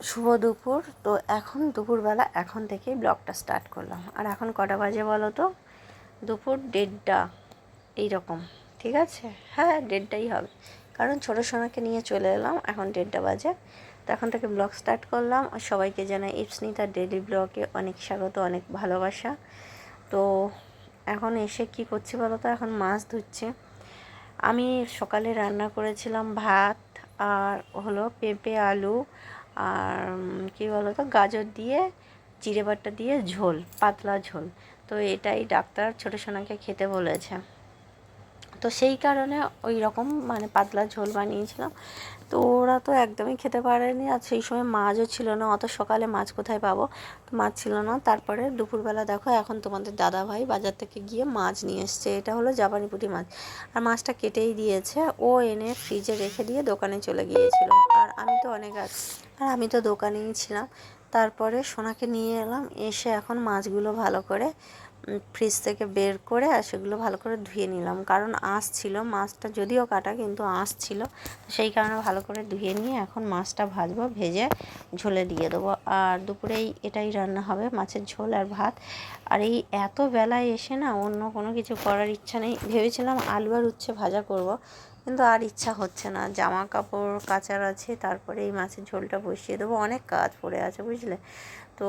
শুভ দুপুর। তো এখন দুপুরবেলা এখন থেকেই ব্লগটা স্টার্ট করলাম। আর এখন কটা বাজে বলো তো? দুপুর দেড়টা এইরকম, ঠিক আছে? হ্যাঁ দেড়টাই হবে। কারণ ছোটো সোনাকে নিয়ে চলে এলাম, এখন দেড়টা বাজে। তো এখন থেকে ব্লগ স্টার্ট করলাম। আর সবাইকে জানাই ইপসনিতার ডেলি ব্লগে অনেক স্বাগত, অনেক ভালোবাসা। তো এখন এসে কি করছি বলো তো? এখন মাছ ধুচ্ছে। আমি সকালে রান্না করেছিলাম ভাত আর হলো পেঁপে, আলু আর কী বলো তো গাজর দিয়ে, জিরে বাটা দিয়ে ঝোল, পাতলা ঝোল। তো এটাই ডাক্তার ছোটো সোনাকে খেতে বলেছে। তো সেই কারণে ওই রকম মানে পাতলা ঝোল বানিয়েছিলাম। তো ওরা তো একদমই খেতে পারেনি আর সেই সময় মাছও ছিল না। অত সকালে মাছ কোথায় পাবো? মাছ ছিল না। তারপরে দুপুরবেলা দেখো, এখন তোমাদের দাদা ভাই বাজার থেকে গিয়ে মাছ নিয়ে এসছে। এটা হলো জাপানি পুঁটি মাছ। আর মাছটা কেটেই দিয়েছে। ও এনে ফ্রিজে রেখে দিয়ে দোকানে চলে গিয়েছিল। আর আমি তো অনেক আর আমি তো দোকানেই ছিলাম। তারপরে সোনাকে নিয়ে এলাম। এসে এখন মাছগুলো ভালো করে ফ্রিজ থেকে বের করে আর সেগুলো ভালো করে ধুয়ে নিলাম। কারণ আঁশ ছিল, মাছটা যদিও কাটা কিন্তু আঁশ ছিল। সেই কারণে ভালো করে ধুয়ে নিয়ে এখন মাছটা ভাজবো, ভেজে ঝোলে দিয়ে দেবো। আর দুপুরেই এটাই রান্না হবে, মাছের ঝোল আর ভাত। আর এই এত বেলায় এসে না অন্য কোনো কিছু করার ইচ্ছা নেই। ভেবেছিলাম আলু আর উচ্ছে ভাজা করব। কিন্তু আর ইচ্ছা হচ্ছে না। জামা কাপড় কাচার আছে, তারপরে এই মাছের ঝোলটা বসিয়ে দেবো। অনেক কাজ পড়ে আছে, বুঝলে? তো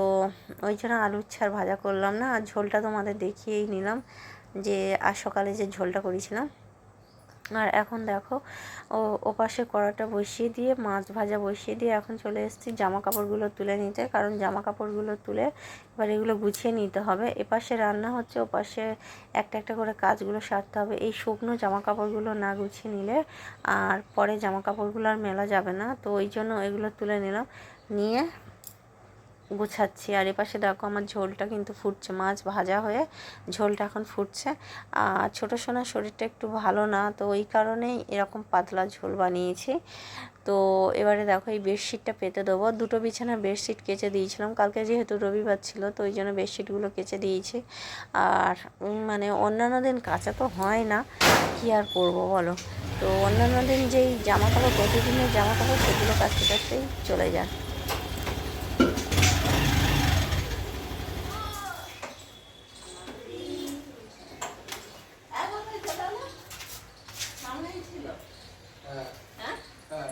ওই জন্য আলু ছাড় ভাজা করলাম না। আর ঝোলটা তোমাদের দেখিয়েই নিলাম যে আর সকালে যে ঝোলটা করেছিলাম আর এখন দেখো, ও ওপাশে কড়াটা বসিয়ে দিয়ে, মাছ ভাজা বসিয়ে দিয়ে এখন চলে এসেছি জামা কাপড়গুলো তুলে নিতে। কারণ জামা কাপড়গুলো তুলে এবার এগুলো গুছিয়ে নিতে হবে। এপাশে রান্না হচ্ছে, ওপাশে একটা একটা করে কাজগুলো সারতে হবে। এই শুকনো জামা কাপড়গুলো না গুছিয়ে নিলে আর পরে জামা কাপড়গুলো আর মেলা যাবে না। তো ওই জন্য এগুলো তুলে নিলাম। নিয়ে গুছাচ্ছি। আর এপাশে দেখো আমার ঝোলটা কিন্তু ফুটছে, মাছ ভাজা হয়ে ঝোলটা এখন ফুটছে। আর ছোটো সোনার শরীরটা একটু ভালো না, তো ওই কারণেই এরকম পাতলা ঝোল বানিয়েছি। তো এবারে দেখো এই বেডশিটটা পেতে দেবো। দুটো বিছানা বেডশিট কেচে দিয়েছিলাম। কালকে যেহেতু রবিবার ছিল, তো ওই জন্য বেডশিটগুলো কেচে দিয়েছি। আর মানে অন্যান্য দিন কাঁচা তো হয় না, কী আর করব বলো? তো অন্যান্য দিন যেই জামা কাপড় প্রতিদিনের জামা কাপড় সেগুলো কাচতে কাচতেই চলে যায় সামনেই ছিল হ্যাঁ হ্যাঁ হ্যাঁ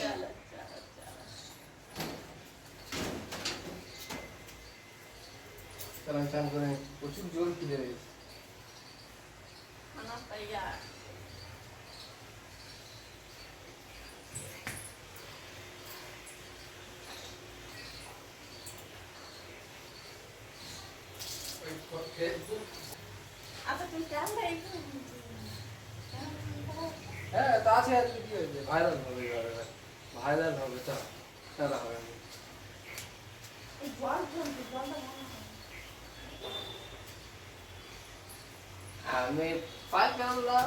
চলো চলো চলো চালান চান করে প্রচুর জোর খিদে রয়েছে খানা পাইয়া ওই ফেসবুক আচ্ছা তুমি ক্যামেরা একটু হ্যাঁ তা আছে আর কি হয়েছে ভাইরাল হবে এবারে ভাইরাল হবে চল চলা হবে এই জল ঢালতে জলটা মনে হয় আমি পাগলা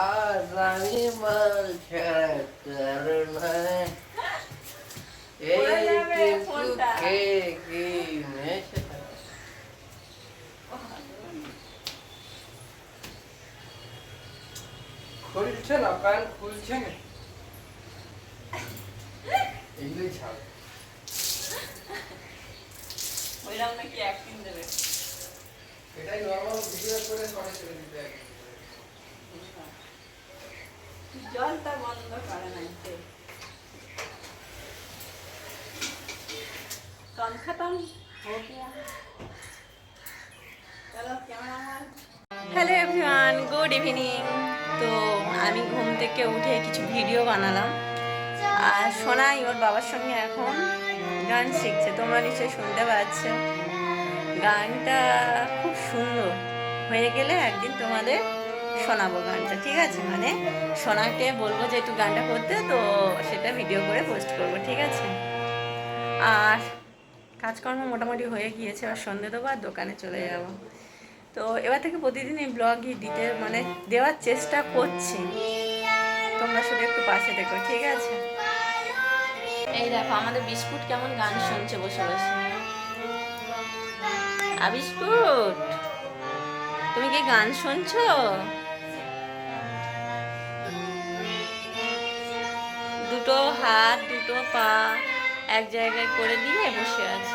আজ আমি মাল ছাড়া কারণ পড়ে যাবে খেয়ে কি নেশা? খুলছে না প্যান খুলছে না। এগুলোই ছাড়। ওইরকম নাকি অ্যাক্টিং দেবে এটাই নর্মাল ভিডিও করে পরে ছেড়ে দিতে হবে জলটা বন্ধ করে নাই সে कम खत्म हो गया चलो cameraman hello everyone good evening তো আমি ঘুম থেকে উঠে কিছু ভিডিও বানালাম আর সোনাই ওর বাবার সঙ্গে এখন গান শিখছে, তোমরা নিশ্চয়ই শুনতে পাচ্ছ। গানটা খুব সুন্দর। হয়ে গেলে একদিন তোমাদের শোনাবো গানটা, ঠিক আছে? মানে সোনাকে বলব যে একটু গানটা করতে, তো সেটা ভিডিও করে পোস্ট করব, ঠিক আছে? আর কাজকর্ম মোটামুটি হয়ে গিয়েছে আর সন্ধে দেবো আর দোকানে চলে যাব। তো এবার থেকে প্রতিদিন এই ব্লগই দিতে মানে দেওয়ার চেষ্টা করছি। তোমরা শুধু একটু পাশে দেখো ঠিক আছে? এই দেখো, আমাদের বিস্কুট কেমন গান শুনছে, বসে বসে। আ, বিস্কুট? তুমি কি গান শুনছো? দুটো হাত, দুটো পা এক জায়গায় করে দিয়ে বসে আছে।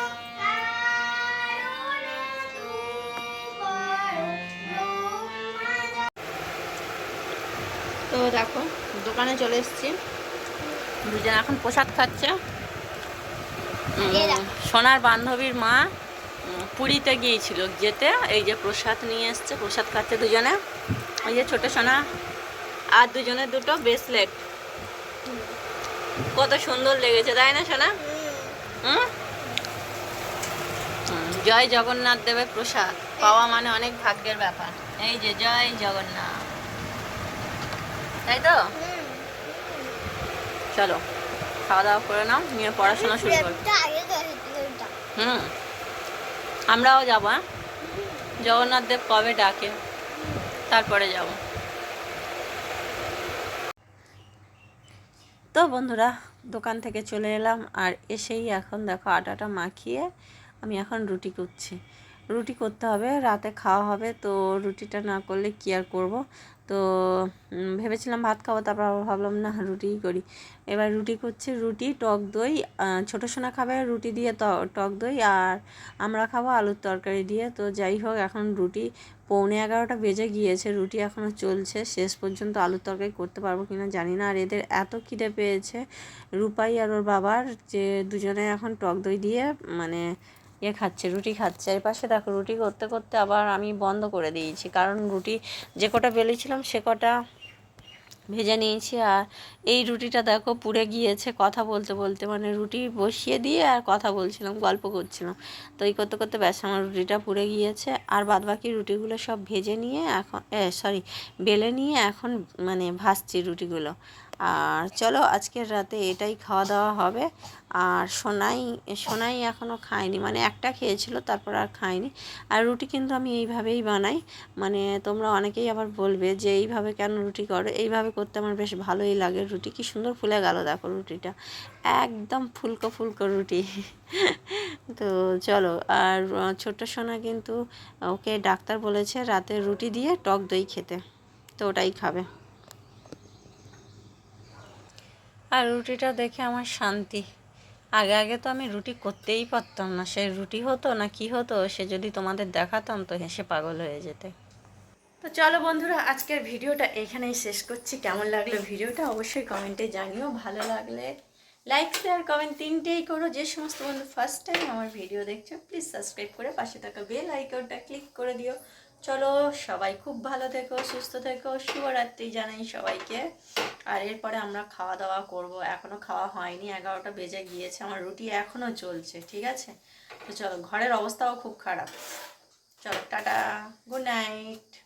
তো দেখো, দোকানে চলে এসেছি। দুজন এখন প্রসাদ খাচ্ছে। এই। সোনার বান্ধবীর মা পুরীতে গিয়েছিল যেতে। এই যে প্রসাদ নিয়ে এসছে প্রসাদ খাচ্ছে দুজনে। ওই যে ছোট সোনা আর দুজনে দুটো ব্রেসলেট কত সুন্দর লেগেছে তাই না সোনা? হুম, জয় জগন্নাথ দেবের প্রসাদ। পাওয়া মানে অনেক ভাগ্যের ব্যাপার। এই যে জয় জগন্নাথ। তাই তো? চলো খাওয়া দাওয়া করে নাও নিয়ে পড়াশোনা শুরু করো। হুম আমরাও যাব হ্যাঁ? জগন্নাথ দেব কবে ডাকে? তারপরে যাব। তো বন্ধুরা দোকান থেকে চলে এলাম আর এসেই এখন দেখো আটাটা মাখিয়ে আমি এখন রুটি করছি রুটি করতে হবে, রাতে খাওয়া হবে, তো রুটিটা না করলে কি আর করব? তো ভেবেছিলাম ভাত খাব, তারপর আবার ভাবলাম না, রুটিই করি। এবার রুটি করছি, রুটি, টক দই ছোটো সোনা খাবে, রুটি দিয়ে টক দই, আর আমরা খাব আলুর তরকারি দিয়ে। তো যাই হোক, এখন রুটি, পৌনে এগারোটা বেজে গিয়েছে, রুটি এখনও চলছে, শেষ পর্যন্ত আলুর তরকারি করতে পারব কি না জানি না। আর এদের এত খিদে পেয়েছে, রূপাই আর ওর বাবার, যে দুজনে এখন টক দই দিয়ে মানে ইয়ে খাচ্ছে, রুটি খাচ্ছে। এর পাশে দেখো, রুটি করতে করতে আবার আমি বন্ধ করে দিয়েছি। কারণ রুটি যে কটা বেলেছিলাম সে কটা ভেজে নিয়েছি। আর এই রুটিটা দেখো পুড়ে গিয়েছে কথা বলতে বলতে। মানে রুটি বসিয়ে দিয়ে আর কথা বলছিলাম, গল্প করছিলাম। তো এই করতে করতে ব্যাস আমার রুটিটা পুড়ে গিয়েছে। আর বাদ বাকি রুটিগুলো সব ভেজে নিয়ে এখন সরি বেলে নিয়ে এখন মানে ভাজছি রুটিগুলো। আর চলো আজকের রাতে এটাই খাওয়া দাওয়া হবে। আর সোনাই সোনাই এখনও খায়নি মানে একটা খেয়েছিল, তারপর আর খায়নি। আর রুটি কিন্তু আমি এইভাবেই বানাই মানে তোমরা অনেকেই আবার বলবে যে এইভাবে কেন রুটি করো? এইভাবে করতে আমার বেশ ভালোই লাগে রুটি। কি সুন্দর ফুলে গেল দেখো রুটিটা। একদম ফুলকো ফুলকো রুটি। তো চলো, আর ছোট্ট সোনা কিন্তু ওকে ডাক্তার বলেছে রাতে রুটি দিয়ে টক দই খেতে। তো ওটাই খাবে। আর রুটিটা দেখে আমার শান্তি। আগে আগে তো আমি রুটি করতেই পারতাম না। সে রুটি হতো না কি হতো, সে যদি তোমাদের দেখাতাম তো হেসে পাগল হয়ে যেতে। তো চলো বন্ধুরা, আজকের ভিডিওটা এখানেই শেষ করছি। কেমন লাগল ভিডিওটা অবশ্যই কমেন্টে জানিও। ভালো লাগলে লাইক শেয়ার কমেন্ট তিনটেই করো। যে সমস্ত বন্ধু ফার্স্ট টাইম আমার ভিডিও দেখছ প্লিজ সাবস্ক্রাইব করে পাশে থাকা বেল আইকনটা ক্লিক করে দিও। চলো, সবাই খুব ভালো থেকো, সুস্থ থেকো, শুভরাত্রি জানাই সবাইকে। আর এরপরে আমরা খাওয়া দাওয়া করব। এখনও খাওয়া হয়নি, এগারোটা বেজে গিয়েছে, আমার রুটি এখনও চলছে, ঠিক আছে? তো চলো, ঘরের অবস্থাও খুব খারাপ। চলো, টাটা, গুড নাইট।